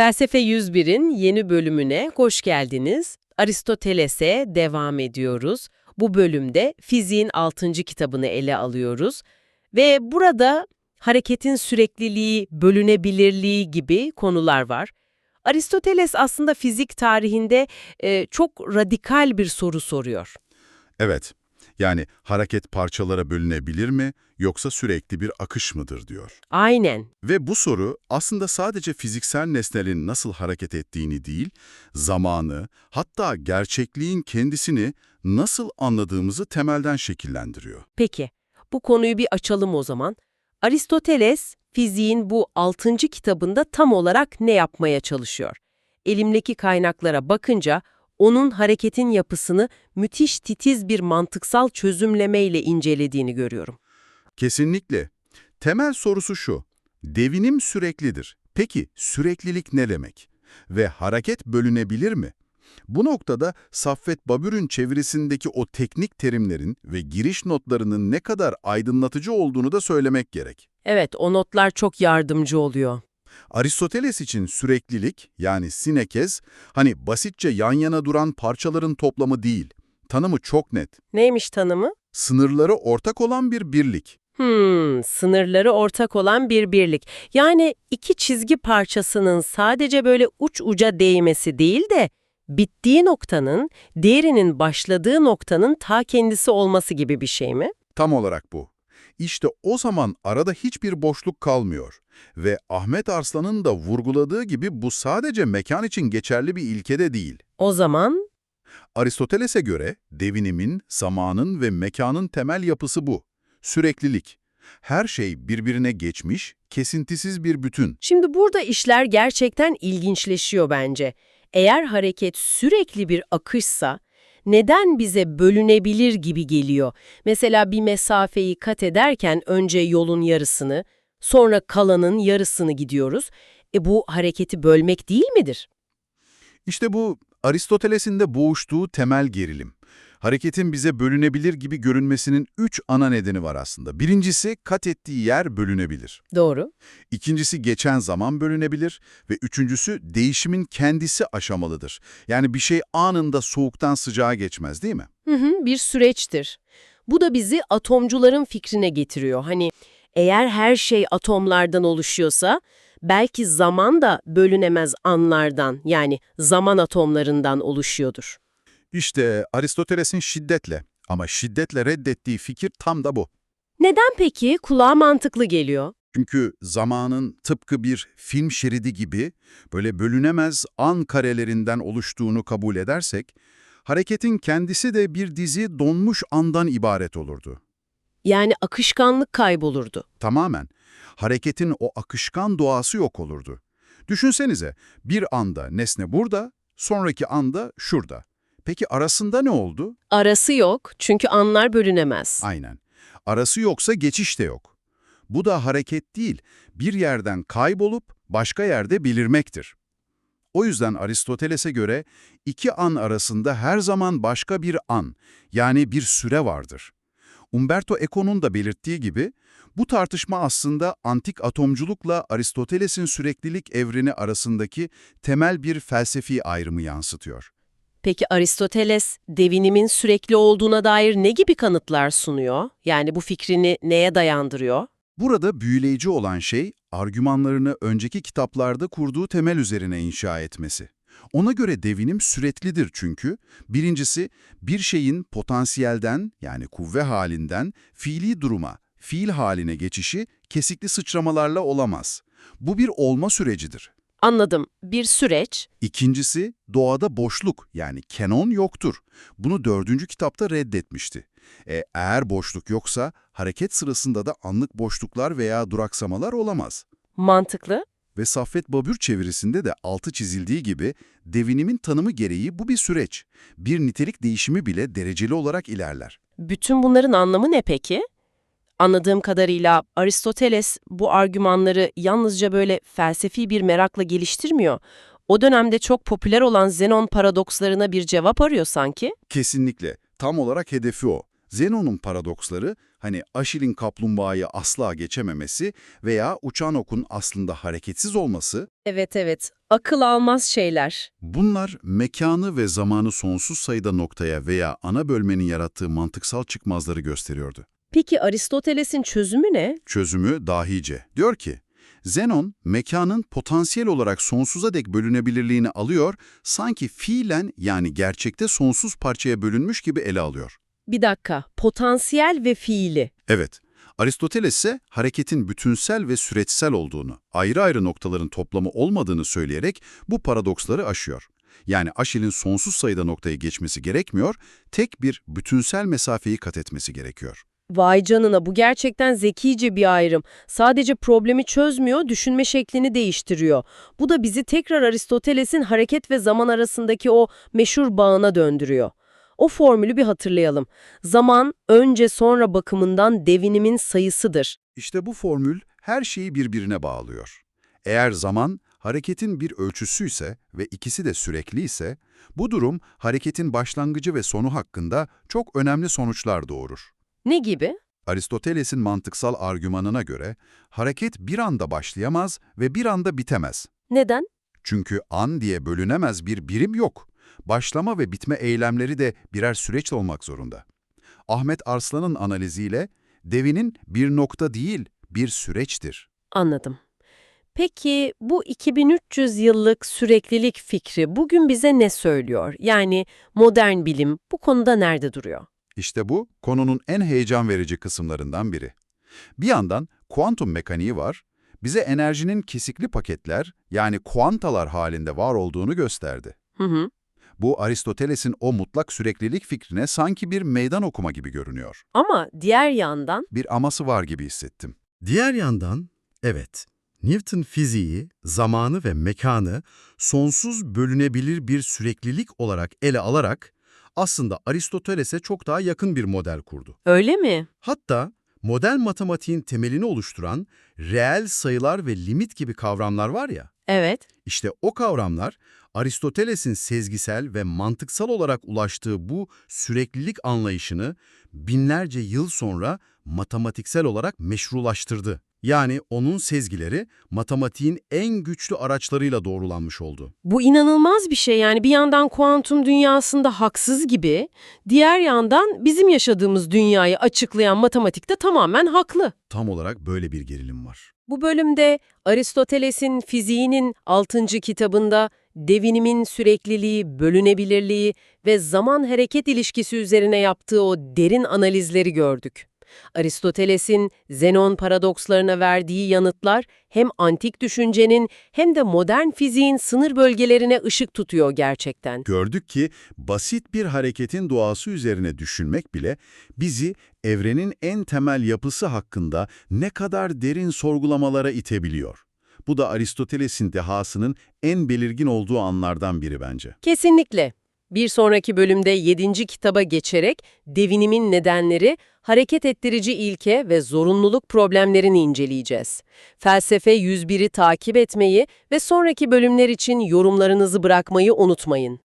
Felsefe 101'in yeni bölümüne hoş geldiniz. Aristoteles'e devam ediyoruz. Bu bölümde fiziğin 6. kitabını ele alıyoruz. Ve burada hareketin sürekliliği, bölünebilirliği gibi konular var. Aristoteles aslında fizik tarihinde e, çok radikal bir soru soruyor. Evet, yani hareket parçalara bölünebilir mi yoksa sürekli bir akış mıdır diyor. Aynen. Ve bu soru aslında sadece fiziksel nesnelerin nasıl hareket ettiğini değil, zamanı, hatta gerçekliğin kendisini nasıl anladığımızı temelden şekillendiriyor. Peki, bu konuyu bir açalım o zaman. Aristoteles, fiziğin bu 6. kitabında tam olarak ne yapmaya çalışıyor? Elimdeki kaynaklara bakınca onun hareketin yapısını müthiş titiz bir mantıksal çözümlemeyle incelediğini görüyorum. Kesinlikle. Temel sorusu şu, devinim süreklidir. Peki süreklilik ne demek? Ve hareket bölünebilir mi? Bu noktada Saffet Babür'ün çevirisindeki o teknik terimlerin ve giriş notlarının ne kadar aydınlatıcı olduğunu da söylemek gerek. Evet, o notlar çok yardımcı oluyor. Aristoteles için süreklilik yani sinekez, hani basitçe yan yana duran parçaların toplamı değil, tanımı çok net. Neymiş tanımı? Sınırları ortak olan bir birlik. Hmm, sınırları ortak olan bir birlik. Yani iki çizgi parçasının sadece böyle uç uca değmesi değil de bittiği noktanın, diğerinin başladığı noktanın ta kendisi olması gibi bir şey mi? Tam olarak bu. İşte o zaman arada hiçbir boşluk kalmıyor. Ve Ahmet Arslan'ın da vurguladığı gibi bu sadece mekan için geçerli bir ilke de değil. O zaman Aristoteles'e göre devinimin, zamanın ve mekanın temel yapısı bu. Süreklilik. Her şey birbirine geçmiş, kesintisiz bir bütün. Şimdi burada işler gerçekten ilginçleşiyor bence. Eğer hareket sürekli bir akışsa, neden bize bölünebilir gibi geliyor? Mesela bir mesafeyi kat ederken önce yolun yarısını, sonra kalanın yarısını gidiyoruz. E bu hareketi bölmek değil midir? İşte bu Aristoteles'in de boğuştuğu temel gerilim. Hareketin bize bölünebilir gibi görünmesinin üç ana nedeni var aslında. Birincisi kat ettiği yer bölünebilir. Doğru. İkincisi geçen zaman bölünebilir ve üçüncüsü değişimin kendisi aşamalıdır. Yani bir şey anında soğuktan sıcağa geçmez değil mi? Hı hı, bir süreçtir. Bu da bizi atomcuların fikrine getiriyor. Hani eğer her şey atomlardan oluşuyorsa belki zaman da bölünemez anlardan yani zaman atomlarından oluşuyordur. İşte Aristoteles'in şiddetle ama şiddetle reddettiği fikir tam da bu. Neden peki? Kulağa mantıklı geliyor. Çünkü zamanın tıpkı bir film şeridi gibi böyle bölünemez an karelerinden oluştuğunu kabul edersek, hareketin kendisi de bir dizi donmuş andan ibaret olurdu. Yani akışkanlık kaybolurdu. Tamamen. Hareketin o akışkan doğası yok olurdu. Düşünsenize, bir anda nesne burada, sonraki anda şurada. Peki arasında ne oldu? Arası yok çünkü anlar bölünemez. Aynen. Arası yoksa geçiş de yok. Bu da hareket değil, bir yerden kaybolup başka yerde belirmektir. O yüzden Aristoteles'e göre iki an arasında her zaman başka bir an, yani bir süre vardır. Umberto Eco'nun da belirttiği gibi, bu tartışma aslında antik atomculukla Aristoteles'in süreklilik evreni arasındaki temel bir felsefi ayrımı yansıtıyor. Peki Aristoteles devinimin sürekli olduğuna dair ne gibi kanıtlar sunuyor? Yani bu fikrini neye dayandırıyor? Burada büyüleyici olan şey, argümanlarını önceki kitaplarda kurduğu temel üzerine inşa etmesi. Ona göre devinim süreklidir çünkü, birincisi bir şeyin potansiyelden yani kuvve halinden fiili duruma, fiil haline geçişi kesikli sıçramalarla olamaz. Bu bir olma sürecidir. Anladım. Bir süreç. İkincisi, doğada boşluk yani kenon yoktur. Bunu dördüncü kitapta reddetmişti. E, eğer boşluk yoksa hareket sırasında da anlık boşluklar veya duraksamalar olamaz. Mantıklı. Ve Saffet Babür çevirisinde de altı çizildiği gibi devinimin tanımı gereği bu bir süreç. Bir nitelik değişimi bile dereceli olarak ilerler. Bütün bunların anlamı ne peki? Anladığım kadarıyla Aristoteles bu argümanları yalnızca böyle felsefi bir merakla geliştirmiyor. O dönemde çok popüler olan Zenon paradokslarına bir cevap arıyor sanki. Kesinlikle. Tam olarak hedefi o. Zenon'un paradoksları, hani Aşil'in kaplumbağayı asla geçememesi veya uçan okun aslında hareketsiz olması, Evet evet, akıl almaz şeyler. bunlar mekanı ve zamanı sonsuz sayıda noktaya veya ana bölmenin yarattığı mantıksal çıkmazları gösteriyordu. Peki Aristoteles'in çözümü ne? Çözümü dahice. Diyor ki, Zenon, mekanın potansiyel olarak sonsuza dek bölünebilirliğini alıyor, sanki fiilen yani gerçekte sonsuz parçaya bölünmüş gibi ele alıyor. Bir dakika, potansiyel ve fiili. Evet, Aristoteles ise hareketin bütünsel ve süreçsel olduğunu, ayrı ayrı noktaların toplamı olmadığını söyleyerek bu paradoksları aşıyor. Yani Aşil'in sonsuz sayıda noktayı geçmesi gerekmiyor, tek bir bütünsel mesafeyi kat etmesi gerekiyor. Vay canına bu gerçekten zekice bir ayrım. Sadece problemi çözmüyor, düşünme şeklini değiştiriyor. Bu da bizi tekrar Aristoteles'in hareket ve zaman arasındaki o meşhur bağına döndürüyor. O formülü bir hatırlayalım. Zaman önce sonra bakımından devinimin sayısıdır. İşte bu formül her şeyi birbirine bağlıyor. Eğer zaman hareketin bir ölçüsüyse ve ikisi de sürekli ise, bu durum hareketin başlangıcı ve sonu hakkında çok önemli sonuçlar doğurur. Ne gibi? Aristoteles'in mantıksal argümanına göre hareket bir anda başlayamaz ve bir anda bitemez. Neden? Çünkü an diye bölünemez bir birim yok. Başlama ve bitme eylemleri de birer süreç olmak zorunda. Ahmet Arslan'ın analiziyle devinin bir nokta değil, bir süreçtir. Anladım. Peki bu 2300 yıllık süreklilik fikri bugün bize ne söylüyor? Yani modern bilim bu konuda nerede duruyor? İşte bu, konunun en heyecan verici kısımlarından biri. Bir yandan kuantum mekaniği var, bize enerjinin kesikli paketler, yani kuantalar halinde var olduğunu gösterdi. Hı hı. Bu Aristoteles'in o mutlak süreklilik fikrine sanki bir meydan okuma gibi görünüyor. Ama diğer yandan Bir aması var gibi hissettim. Diğer yandan, evet, Newton fiziği, zamanı ve mekanı sonsuz bölünebilir bir süreklilik olarak ele alarak aslında Aristoteles'e çok daha yakın bir model kurdu. öyle mi? Hatta modern matematiğin temelini oluşturan reel sayılar ve limit gibi kavramlar var ya, Evet. işte o kavramlar Aristoteles'in sezgisel ve mantıksal olarak ulaştığı bu süreklilik anlayışını binlerce yıl sonra matematiksel olarak meşrulaştırdı. Yani onun sezgileri matematiğin en güçlü araçlarıyla doğrulanmış oldu. Bu inanılmaz bir şey yani bir yandan kuantum dünyasında haksız gibi, diğer yandan bizim yaşadığımız dünyayı açıklayan matematikte tamamen haklı. Tam olarak böyle bir gerilim var. Bu bölümde Aristoteles'in fiziğinin 6. kitabında devinimin sürekliliği, bölünebilirliği ve zaman hareket ilişkisi üzerine yaptığı o derin analizleri gördük. Aristoteles'in Zenon paradokslarına verdiği yanıtlar hem antik düşüncenin hem de modern fiziğin sınır bölgelerine ışık tutuyor gerçekten. Gördük ki basit bir hareketin doğası üzerine düşünmek bile bizi evrenin en temel yapısı hakkında ne kadar derin sorgulamalara itebiliyor. Bu da Aristoteles'in dehasının en belirgin olduğu anlardan biri bence. Kesinlikle. Bir sonraki bölümde 7. kitaba geçerek devinimin nedenleri, hareket ettirici ilke ve zorunluluk problemlerini inceleyeceğiz. Felsefe 101'i takip etmeyi ve sonraki bölümler için yorumlarınızı bırakmayı unutmayın.